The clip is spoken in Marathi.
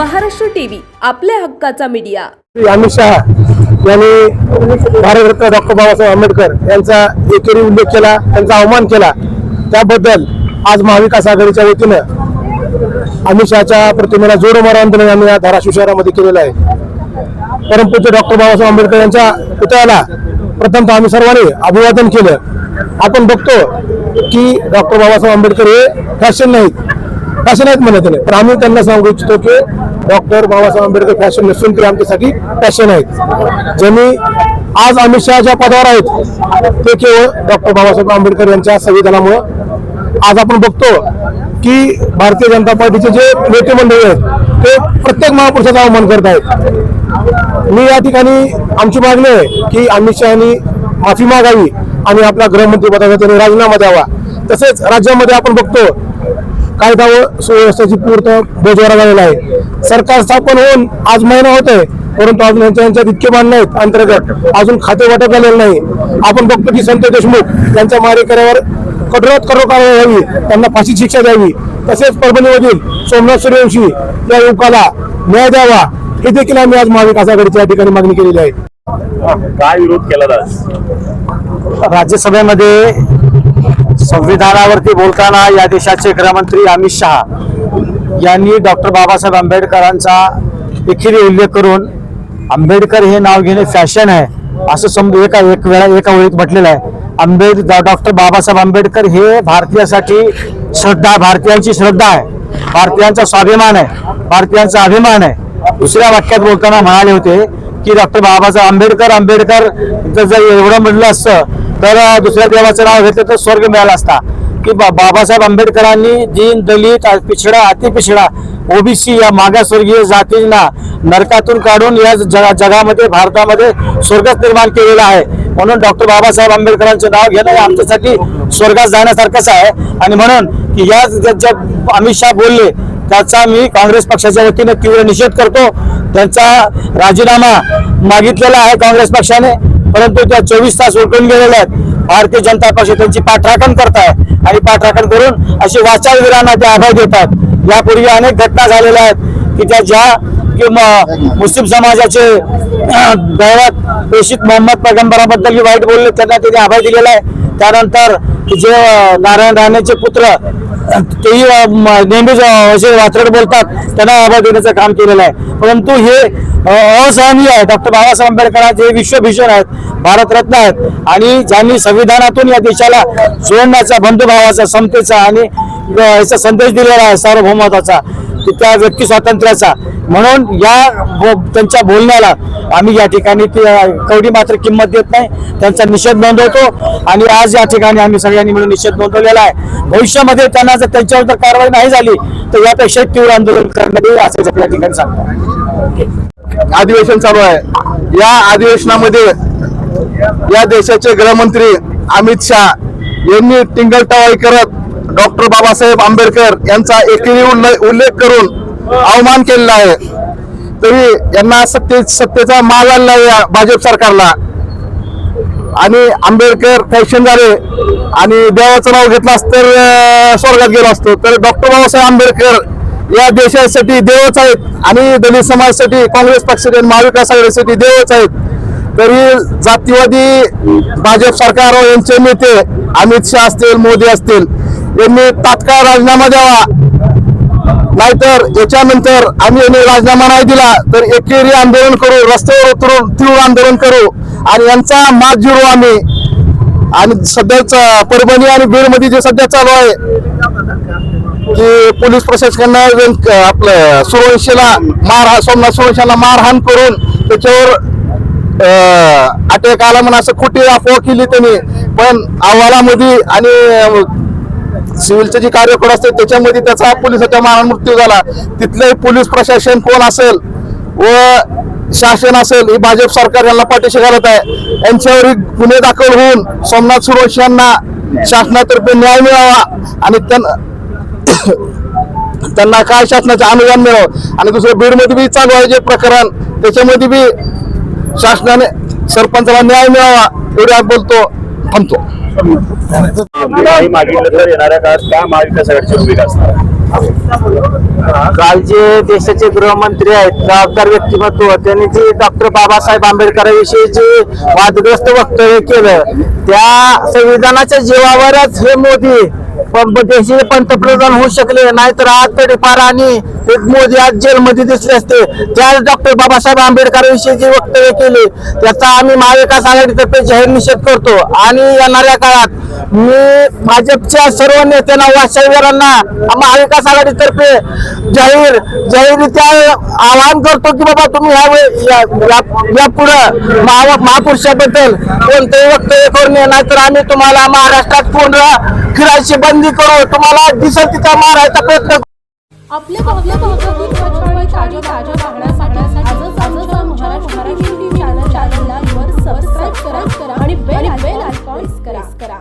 महाराष्ट्र टीव्ही आपल्या हक्काचा मीडिया. अमित शहा यांनी भारतरत्न डॉक्टर बाबासाहेब आंबेडकर यांचा एकेरी उल्लेख केला त्यांचा अवमान केला. त्याबद्दल आज महाविकास आघाडीच्या वतीनं अमित शहाच्या प्रतिमेला जोडमार आंदोलन आम्ही या धाराशिव शहरामध्ये केलेलं आहे. परमपूज्य डॉक्टर बाबासाहेब आंबेडकर यांच्या पुतळ्याला प्रथमतः आम्ही सर्वांनी अभिवादन केलं. आपण बघतो की डॉक्टर बाबासाहेब आंबेडकर हे फॅशन नाहीत. फॅशन आहेत म्हणत नाही पण आम्ही त्यांना सांगू इच्छितो की डॉक्टर बाबासाहेब आंबेडकर फॅशन नसून तरी आमच्यासाठी फॅशन आहेत. ज्यांनी आज अमित शहा ज्या पदावर आहेत ते केवळ डॉक्टर बाबासाहेब आंबेडकर यांच्या संविधानामुळं. आज आपण बघतो की भारतीय जनता पार्टीचे जे नेते मंडळी आहेत ते प्रत्येक महापुरुषाचा अवमान करत आहेत. मी या ठिकाणी आमची मागणी आहे की अमित शहानी माफी मागावी आणि आपला गृहमंत्री पदाचा त्यांनी राजीनामा द्यावा. तसेच राज्यामध्ये आपण बघतो कायदा व सुव्यवस्थेची पूर्ण बोजवारा झालेला आहे. सरकार स्थापन होऊन आज महिना होत आहे परंतु अजून यांच्या यांच्यात इतके बांधले आहेत अंतर्गत अजून खाते वाटप झालेलं नाही. आपण बघतो की संत देशमुख यांच्या मारेकऱ्यावर कठोरात कठोर कारवाई व्हावी त्यांना फाशी शिक्षा द्यावी. तसेच परभणीमधील सोमनाथ सूर्यवंशी या युवकाला न्याय द्यावा. हे देखील आम्ही आज महाविकास आघाडीच्या या ठिकाणी मागणी केलेली आहे. काय विरोध केला राज्यसभेमध्ये संविधानावरती बोलताना या देशाचे गृहमंत्री अमित शहा यांनी डॉक्टर बाबासाहेब आंबेडकरांचा देखील उल्लेख करून आंबेडकर हे नाव घेणे फॅशन आहे असं समजू एका एक वेळा एका वेळीत म्हटलेलं आहे. आंबेड डॉक्टर बाबासाहेब आंबेडकर हे भारतीयासाठी श्रद्धा भारतीयांची श्रद्धा आहे. भारतीयांचा स्वाभिमान आहे भारतीयांचा अभिमान आहे. दुसऱ्या वाक्यात बोलताना म्हणाले होते की डॉक्टर बाबासाहेब आंबेडकर आंबेडकर जर जर एवढं म्हटलं असतं तर दुसऱ्या देवाचं नाव घेतलं तर स्वर्ग मिळाला असता. की बा- बाबासाहेब आंबेडकरांनी दीन दलित पिछडा अतिपिछडा ओबीसी या मागासवर्गीय जातींना नरकातून काढून या जगा जगामध्ये भारतामध्ये स्वर्गच निर्माण केलेला आहे. म्हणून डॉक्टर बाबासाहेब आंबेडकरांचे नाव घेणं हे आमच्यासाठी स्वर्गात जाण्यासारखंच आहे. आणि म्हणून की या ज्या- ज्या अमित शहा बोलले त्याचा मी काँग्रेस पक्षाच्या वतीने तीव्र निषेध करतो. त्यांचा राजीनामा मागितलेला आहे काँग्रेस पक्षाने. परंतु त्या चोवीस तास उलटून गेलेल्या आहेत. भारतीय जनता पक्ष त्यांची पाठराखण करत आहे आणि पाठराखण करून असे वाचावीरांना ते अभय देतात. यापूर्वी अनेक घटना झालेल्या आहेत की त्या ज्या की मुस्लिम समाजाचे दैवत प्रेषित मोहम्मद पैगंबराबद्दल वाईट बोलले त्यांना त्यांनी आभार दिलेला आहे. त्यानंतर जे नारायण राणेचे पुत्र तेही नेहमीच असे वात्रट बोलतात त्यांना अभय देण्याचं काम केलेलं आहे. परंतु हे असहनीय आहे. डॉक्टर बाबासाहेब आंबेडकरांचे हे विश्वभीषण आहेत भारतरत्न आहेत. आणि ज्यांनी संविधानातून या देशाला जोडण्याचा बंधुभावाचा समतेचा आणि याचा संदेश दिलेला आहे सार्वभौमत्वाचा. त्या व्यक्ती स्वातंत्र्याचा. म्हणून या बो- त्यांच्या बोलण्याला आम्ही या ठिकाणी ते कवडी मात्र किंमत देत नाही. त्यांचा निषेध नोंदवतो आणि आज या ठिकाणी आम्ही सगळ्यांनी मिळून निषेध नोंदवलेला आहे. भविष्यामध्ये त्यांना जर त्यांच्यावर जर कारवाई नाही झाली तर यापेक्षा तीव्र आंदोलन करण्यात येईल असं या ठिकाणी सांगतो अधिवेशन चालू आहे. या अधिवेशनामध्ये या देशाचे गृहमंत्री अमित शहा यांनी टिंगलटवाळी करत डॉक्टर बाबासाहेब आंबेडकर यांचा एकेरी उल्लेख करून अवमान केलेला आहे. तरी यांना सत्ते सत्तेचा माग आणला या भाजप सरकारला. आणि आंबेडकर फॅशन झाले आणि देवाचं नाव घेतलं असतं तर स्वर्गात गेलो असतो. तर डॉक्टर बाबासाहेब आंबेडकर या देशासाठी देवच आहेत आणि दलित समाजासाठी काँग्रेस पक्षाचे महाविकास आघाडीसाठी देवच आहेत. तरी जातीवादी भाजप सरकार यांचे नेते अमित शहा असतील मोदी असतील यांनी तात्काळ राजीनामा द्यावा. नाहीतर याच्यानंतर आम्ही यांनी राजीनामा नाही दिला तर एकेरी आंदोलन करू रस्त्यावर उतरून तीव्र आंदोलन करू. आणि यांचा मात जिरू आम्ही. आणि सध्याच परभणी आणि बीडमध्ये जे सध्या चालू आहे की पोलीस प्रशासनानं आपलं सुरवंशीला मारहा सोमनाथ सुरवंशाला मारहाण करून त्याच्यावर अटॅक आला म्हणून असं खोटी अफवा केली त्यांनी. पण अहवालामध्ये आणि सिव्हिलचं जे कार्यकर्ते असते त्याच्यामध्ये त्याचा पोलिसाच्या मारा मृत्यू झाला. तिथले पोलीस प्रशासन कोण असेल व शासन असेल हे भाजप सरकार यांना पाठीशी घालत आहे. यांच्यावर गुन्हे दाखल होऊन सोमनाथ सुरोश यांना शासनातर्फे न्याय मिळावा आणि त्यांना त्यांना काय शासनाचे अनुदान मिळावं? आणि दुसरं बीडमध्ये बी चालू आहे जे प्रकरण त्याच्यामध्ये बी शासनाने सरपंचाला न्याय मिळावा एवढे आज बोलतो थांबतो. मागितलं तर येणाऱ्या काळात महाविकास आघाडीची भूमिका असणार काल जे देशाचे गृहमंत्री आहेत जबाबदार व्यक्तिमत्व त्यांनी जे डॉक्टर बाबासाहेब आंबेडकरांविषयी जे वादग्रस्त वक्तव्य केलं त्या संविधानाच्या जीवावरच हे मोदी देशी देशाचे पंतप्रधान होऊ शकले नाहीतर आज तडीपार आणि एक मोदी आज जेलमध्ये दिसले असते. त्याच डॉक्टर बाबासाहेब आंबेडकरांविषयी जे वक्तव्य केले त्याचा आम्ही महाविकास आघाडीतर्फे जाहीर निषेध करतो. आणि येणाऱ्या काळात मी भाजपच्या सर्व नेत्यांना वाशावीरांना महाविकास आघाडीतर्फे जाहीर जाहीररित्या आवाहन करतो की बाबा तुम्ही ह्या यापुढं महापुरुषाबद्दल कोणतंही वक्तव्य करून नये. नाहीतर आम्ही तुम्हाला महाराष्ट्रात पूर्ण फिरायची बंदी करू तुम्हाला दिसेल तिथं मारायचा प्रयत्न आपल्या आपल्या भागातील ताज्या ताज्या आजच आजच महाराष्ट्र टीव्ही चॅनल चॅनलला वर सबस्क्राईब करा करा आणि बेल बेल आयकॉन करा करा.